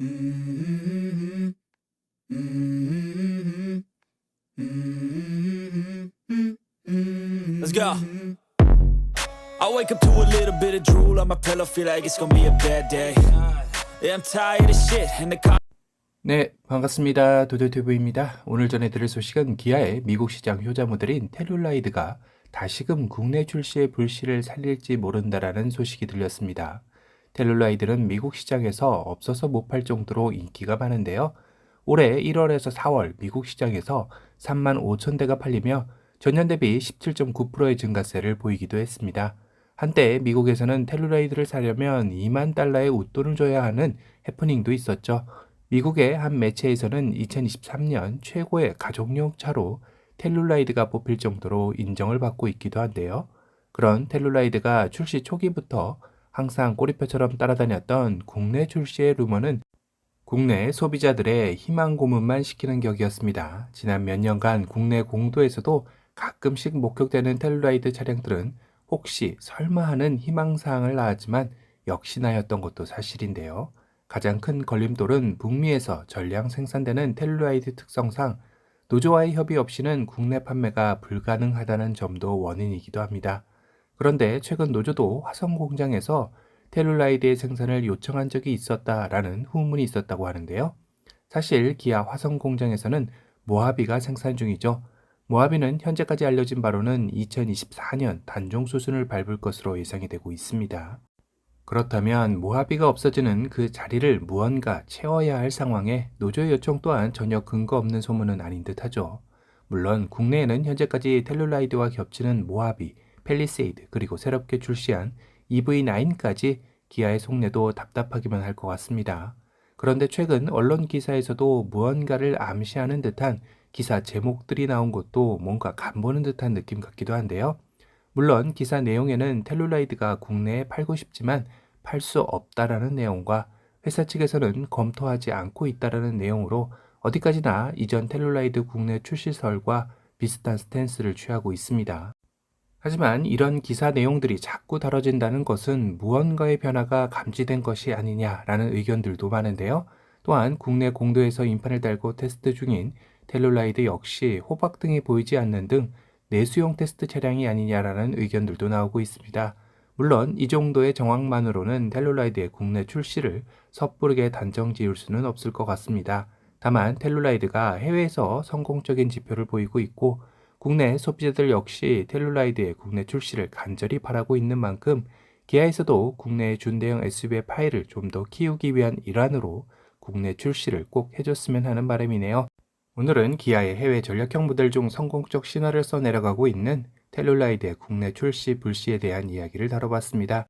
Mm-hmm. Mm-hmm. Mm-hmm. Let's go. I wake up to a little bit of drool on my pillow, feel like it's gonna be a bad day. Yeah, I'm tired of shit, and the con- 네, 반갑습니다. 도도튜브입니다. 오늘 전해드릴 소식은 기아의 미국 시장 효자 모델인 텔룰라이드가 다시금 국내 출시의 불씨를 살릴지 모른다라는 소식이 들렸습니다. 텔룰라이드는 미국 시장에서 없어서 못 팔 정도로 인기가 많은데요. 올해 1월에서 4월 미국 시장에서 3만 5천 대가 팔리며 전년 대비 17.9%의 증가세를 보이기도 했습니다. 한때 미국에서는 텔룰라이드를 사려면 2만 달러의 웃돈을 줘야 하는 해프닝도 있었죠. 미국의 한 매체에서는 2023년 최고의 가족용 차로 텔룰라이드가 뽑힐 정도로 인정을 받고 있기도 한데요. 그런 텔룰라이드가 출시 초기부터 항상 꼬리표처럼 따라다녔던 국내 출시의 루머는 국내 소비자들의 희망 고문만 시키는 격이었습니다. 지난 몇 년간 국내 공도에서도 가끔씩 목격되는 텔룰라이드 차량들은 혹시 설마 하는 희망사항을 낳았지만 역시나였던 것도 사실인데요. 가장 큰 걸림돌은 북미에서 전량 생산되는 텔룰라이드 특성상 노조와의 협의 없이는 국내 판매가 불가능하다는 점도 원인이기도 합니다. 그런데 최근 노조도 화성 공장에서 텔룰라이드의 생산을 요청한 적이 있었다라는 후문이 있었다고 하는데요. 사실 기아 화성 공장에서는 모하비가 생산 중이죠. 모하비는 현재까지 알려진 바로는 2024년 단종 수순을 밟을 것으로 예상이 되고 있습니다. 그렇다면 모하비가 없어지는 그 자리를 무언가 채워야 할 상황에 노조의 요청 또한 전혀 근거 없는 소문은 아닌 듯하죠. 물론 국내에는 현재까지 텔룰라이드와 겹치는 모하비, 펠리세이드 그리고 새롭게 출시한 EV9까지 기아의 속내도 답답하기만 할 것 같습니다. 그런데 최근 언론 기사에서도 무언가를 암시하는 듯한 기사 제목들이 나온 것도 뭔가 간보는 듯한 느낌 같기도 한데요. 물론 기사 내용에는 텔룰라이드가 국내에 팔고 싶지만 팔 수 없다라는 내용과 회사 측에서는 검토하지 않고 있다라는 내용으로 어디까지나 이전 텔룰라이드 국내 출시설과 비슷한 스탠스를 취하고 있습니다. 하지만 이런 기사 내용들이 자꾸 다뤄진다는 것은 무언가의 변화가 감지된 것이 아니냐라는 의견들도 많은데요. 또한 국내 공도에서 인판을 달고 테스트 중인 텔룰라이드 역시 호박 등이 보이지 않는 등 내수용 테스트 차량이 아니냐라는 의견들도 나오고 있습니다. 물론 이 정도의 정황만으로는 텔룰라이드의 국내 출시를 섣부르게 단정 지을 수는 없을 것 같습니다. 다만 텔룰라이드가 해외에서 성공적인 지표를 보이고 있고 국내 소비자들 역시 텔룰라이드의 국내 출시를 간절히 바라고 있는 만큼 기아에서도 국내 준대형 SUV의 파일을 좀 더 키우기 위한 일환으로 국내 출시를 꼭 해줬으면 하는 바람이네요. 오늘은 기아의 해외 전략형 모델 중 성공적 신화를 써내려가고 있는 텔룰라이드의 국내 출시 불시에 대한 이야기를 다뤄봤습니다.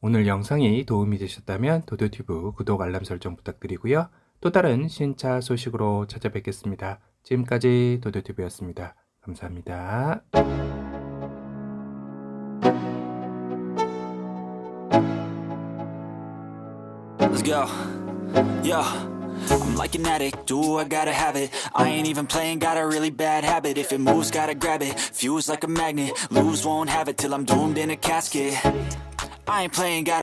오늘 영상이 도움이 되셨다면 도도튜브 구독 알람 설정 부탁드리고요. 또 다른 신차 소식으로 찾아뵙겠습니다. 지금까지 도도튜브였습니다. 감사합니다. Let's go. Yo. I'm like an addict, do I gotta have it I ain't even playing, got a really bad habit If it moves, gotta grab it, fuse like a magnet Lose, won't have it till I'm doomed in a casket I ain't playing, got